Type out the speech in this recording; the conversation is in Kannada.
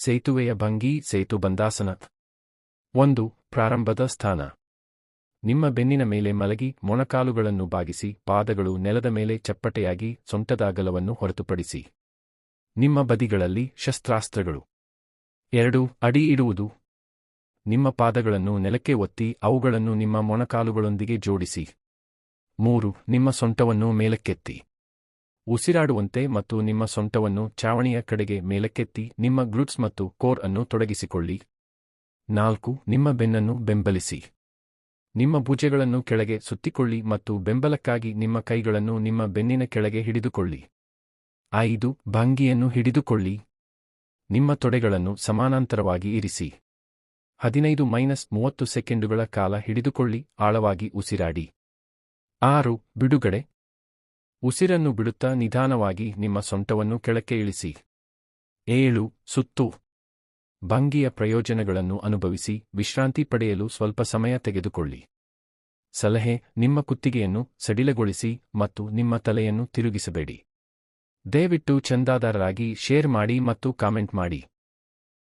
ಸೇತುವೆಯ ಭಂಗಿ ಸೇತುಬಂದಾಸನ ಒಂದು, ಪ್ರಾರಂಭದ ಸ್ಥಾನ. ನಿಮ್ಮ ಬೆನ್ನಿನ ಮೇಲೆ ಮಲಗಿ ಮೊಣಕಾಲುಗಳನ್ನು ಬಾಗಿಸಿ, ಪಾದಗಳು ನೆಲದ ಮೇಲೆ ಚಪ್ಪಟೆಯಾಗಿ ಸೊಂಟದ ಅಗಲವನ್ನು ಹೊರತುಪಡಿಸಿ. ನಿಮ್ಮ ಬದಿಗಳಲ್ಲಿ ಶಸ್ತ್ರಾಸ್ತ್ರಗಳು. ಎರಡು, ಅಡಿ ಇಡುವುದು. ನಿಮ್ಮ ಪಾದಗಳನ್ನು ನೆಲಕ್ಕೆ ಒತ್ತಿ, ಅವುಗಳನ್ನು ನಿಮ್ಮ ಮೊಣಕಾಲುಗಳೊಂದಿಗೆ ಜೋಡಿಸಿ. ಮೂರು, ನಿಮ್ಮ ಸೊಂಟವನ್ನು ಮೇಲಕ್ಕೆತ್ತಿ. ಉಸಿರಾಡುವಂತೆ ಮತ್ತು ನಿಮ್ಮ ಸೊಂಟವನ್ನು ಚಾವಣಿಯ ಕಡೆಗೆ ಮೇಲಕ್ಕೆತ್ತಿ ನಿಮ್ಮ ಗ್ಲುಟ್ಸ್ ಮತ್ತು ಕೋರ್ ಅನ್ನು ತೊಡಗಿಸಿಕೊಳ್ಳಿ. ನಾಲ್ಕು, ನಿಮ್ಮ ಬೆನ್ನನ್ನು ಬೆಂಬಲಿಸಿ. ನಿಮ್ಮ ಭುಜಗಳನ್ನು ಕೆಳಗೆ ಸುತ್ತಿಕೊಳ್ಳಿ ಮತ್ತು ಬೆಂಬಲಕ್ಕಾಗಿ ನಿಮ್ಮ ಕೈಗಳನ್ನು ನಿಮ್ಮ ಬೆನ್ನಿನ ಕೆಳಗೆ ಹಿಡಿದುಕೊಳ್ಳಿ. ಐದು, ಭಂಗಿಯನ್ನು ಹಿಡಿದುಕೊಳ್ಳಿ. ನಿಮ್ಮ ತೊಡೆಗಳನ್ನು ಸಮಾನಾಂತರವಾಗಿ ಇರಿಸಿ. ಹದಿನೈದು ಮೈನಸ್ ಮೂವತ್ತು ಸೆಕೆಂಡುಗಳ ಕಾಲ ಹಿಡಿದುಕೊಳ್ಳಿ, ಆಳವಾಗಿ ಉಸಿರಾಡಿ. ಆರು, ಬಿಡುಗಡೆ. ಉಸಿರನ್ನು ಬಿಡುತ್ತಾ ನಿಧಾನವಾಗಿ ನಿಮ್ಮ ಸೊಂಟವನ್ನು ಕೆಳಕ್ಕೆ ಇಳಿಸಿ. ಏಳು, ಸುತ್ತು. ಭಂಗಿಯ ಪ್ರಯೋಜನಗಳನ್ನು ಅನುಭವಿಸಿ, ವಿಶ್ರಾಂತಿ ಪಡೆಯಲು ಸ್ವಲ್ಪ ಸಮಯ ತೆಗೆದುಕೊಳ್ಳಿ. ಸಲಹೆ, ನಿಮ್ಮ ಕುತ್ತಿಗೆಯನ್ನು ಸಡಿಲಗೊಳಿಸಿ ಮತ್ತು ನಿಮ್ಮ ತಲೆಯನ್ನು ತಿರುಗಿಸಬೇಡಿ. ದಯವಿಟ್ಟು ಚಂದಾದಾರರಾಗಿ ಶೇರ್ ಮಾಡಿ ಮತ್ತು ಕಾಮೆಂಟ್ ಮಾಡಿ.